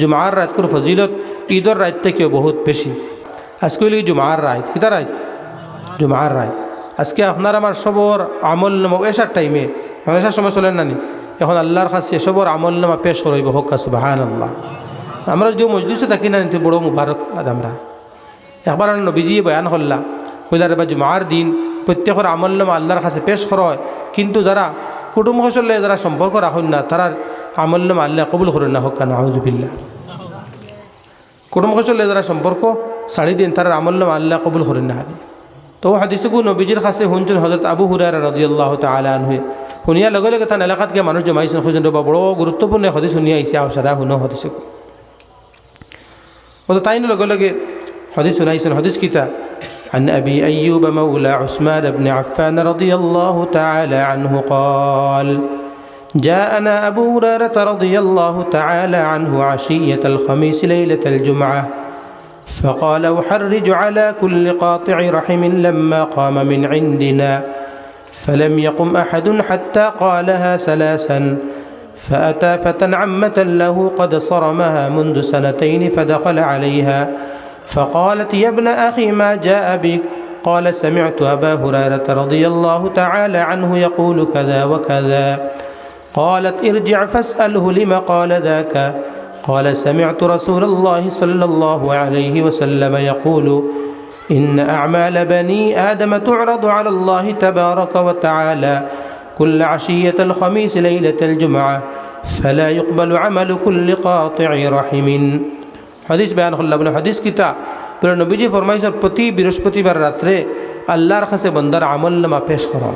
জুমার রাত করে ফজিলত, ঈদর রাত থেকেও বহুত বেশি। আজকে হইল জুমার রাত? কিতা রাত? জুমার রাত। আজকে আপনার আমার সবর আমল নামা এসার টাইমে এসার সময় চলেন নানি এখন আল্লাহর কাছে সবর আমল নামা পেশ করইব, হকা সুবাহান আল্লাহ আমরা যে মজলিসে থাকি না নিতে বড় মুবারক আমরা। একবার নবীজি বয়ান করলা কইলার বা জুমার দিন প্রত্যেকের আমল নামা আল্লাহর কাছে পেশ করা হয়। কিন্তু যারা কুটুম হসলে যারা সম্পর্ক রাখুন না, তারার আমল নামা আল্লাহ কবুল করেন না হকা নাহজুবিল্লা কুটুম হসলে যারা সম্পর্ক সাড়ি দিন তারার আমল নামা আল্লাহ কবুল করেন না হারি তো হাদিসকু নবীজির কাছে শুনছেন হজরত আবু হুরার রাজিয়াল্লাহ তালা আনহুয়ে শুনিয়ার লগে লগে তার এলাকাত গিয়ে মানুষ জমাইছেন খুঁজেন বা বড় গুরুত্বপূর্ণ হদিস শুনিয়া আইসে আর সারা শুনো হদিসকু ও তো তাই লগে লগে حديث ليس الحديث كتاب عن أبي أيوب مولى عثمان بن عفان رضي الله تعالى عنه قال جاءنا أبو هريرة رضي الله تعالى عنه عشية الخميس ليلة الجمعة فقال أحرج على كل قاطع رحم لما قام من عندنا. فلم يقم أحد حتى قالها ثلاثا فأتى فتى عمة له قد صرمها منذ سنتين فدخل عليها. فقالت يا ابن أخي ما جاء بك؟ قال سمعت أبا هريرة رضي الله تعالى عنه يقول كذا وكذا. قالت ارجع فاسأله لما قال ذاك. قال سمعت رسول الله صلى الله عليه وسلم يقول إن أعمال بني آدم تعرض على الله تبارك وتعالى كل عشية الخميس ليلة الجمعة فلا يقبل عمل كل قاطع رحم. حديث بيان خلال بنا. حديث كتاب پر نبی جی سر پتی برشپتی بر راترے اللہ رخص بندر عمل لما پیش کرا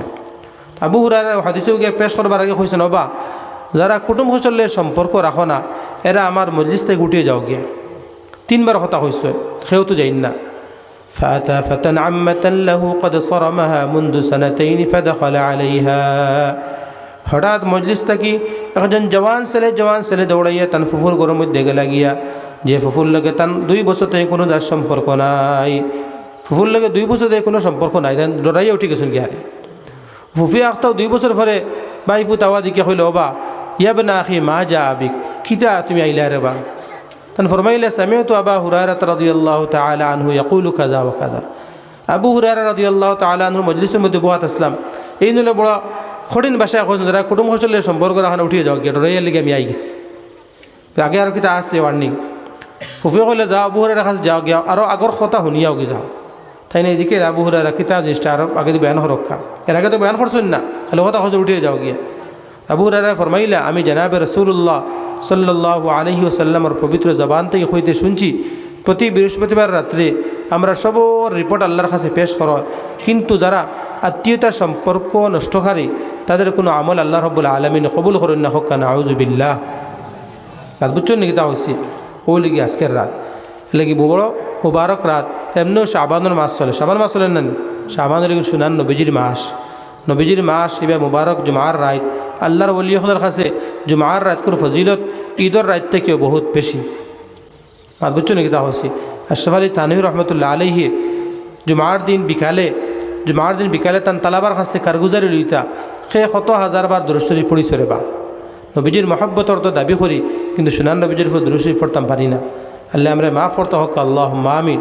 আবু হুরার হাদিসেও গিয়ে পেশ করবার আগে কইছেন অবা যারা কুটুম হসলের সম্পর্ক রাখো না এরা আমার মজলিস থেকে উঠিয়ে যাও গিয়া তিনবার কথা কইছে সেও তো যাইন না فأتى فتى عمة له قد صرمها منذ سنتين فدخل عليها হঠাৎ মজলিস থাকি একজন জওয়ান ছেলে জওয়ান ছেলে দৌড়াইয়া তান ফুফুর গরম মধ্যে গেলা গিয়া যে ফুফুর লগে তান দুই বছর থেকে কোনো যার সম্পর্ক নাই ফুফুর লগে দুই বছর থেকে কোনো সম্পর্ক নাই তান ডরাইয়া উঠি গেছেন গিয়ারে ফুফি আখতাও দুই বছর পরে বাইফু তাওয়া দিকে হইল ওবা ইয়াব না আখি, মা যা আবিক, কিতা তুমি আইলা রে বা? তখন ফরমাইলে সামিও তো আবা হুরারাত রাদিয়াল্লাহু তাআলা আনহু ইয়াকুলু কাযা ওয়া কাযা। আবু হুরারা রাদিয়াল্লাহু তাআলা আনহু মজলিসের মধ্যে বহাত আসলাম। এই নলে বড় কঠিন ভাষায় কইছেন, যারা কুটুম হসলের সম্পর্ক রাখানো উঠিয়ে যাও গিয়ে ডরাইয়ার লিগে আমি আই গেছি আগে আর কিতা আসছে ওয়ার্নিং ফুফি কইলে, যাও, আবু হুরারা কাছে যাও, গিয়া আরও আগর কথা শুনিয়াও গিয়ে যাও। তাই না এদিকে আবু হুরারা কিতা জিনিসটা আরও আগে বয়ান রক্ষা এর আগে তো বয়ান করছেন না খালি কথা হচ্ছে উঠিয়ে যাও গিয়ে। আবু হুরারা ফরমাইলা, আমি জানাবে রসুল্লাহ সাল্লাহ আলহি ওসাল্লামর পবিত্র জবান থেকে হইতে শুনছি, প্রতি বৃহস্পতিবার রাত্রে আমরা সবর রিপোর্ট আল্লাহর কাছে পেশ করা। কিন্তু যারা আত্মীয়তার সম্পর্ক নষ্টকারী, তাদের কোনো আমল আল্লাহ রব্বুল আলমিন কবুল করেন না হকান আউজুবিল্লাহ রাত বুঝছেন নাকি তা হচ্ছে ও লিগি আজকের রাত। লেগি বড়, মুবারক রাত। এমনিও শাবানোর মাস চলে। শাবান মাস চলেন না শাবানের লিগে শুনান নবীজির মাস। নবীজির মাস, এবার মুবারক জুমার রাত। আল্লাহর ওলিহলের কাছে জুমার রাত করে ফজিলত ঈদর রাত থেকেও বহুত বেশি। আর বুঝছ নাকি তা হচ্ছে? আশরাফ আলী তানহির রহমতুল্লাহ আলহি জুমার দিন বিকালে, জুমার দিন বিকালে তান তালাবার কাছ কারগুজারি লইতা সে শত হাজার বার দুরশ্বরী ফুড়িছে রে বা। নবীজির মহব্বতর তো দাবি করি, কিন্তু সুনান নবীজির ফুল দুরশ্বরী পড়তাম পারি না। আল্লাহ আমরা মা ফরতে হক আল্লাহ মামিন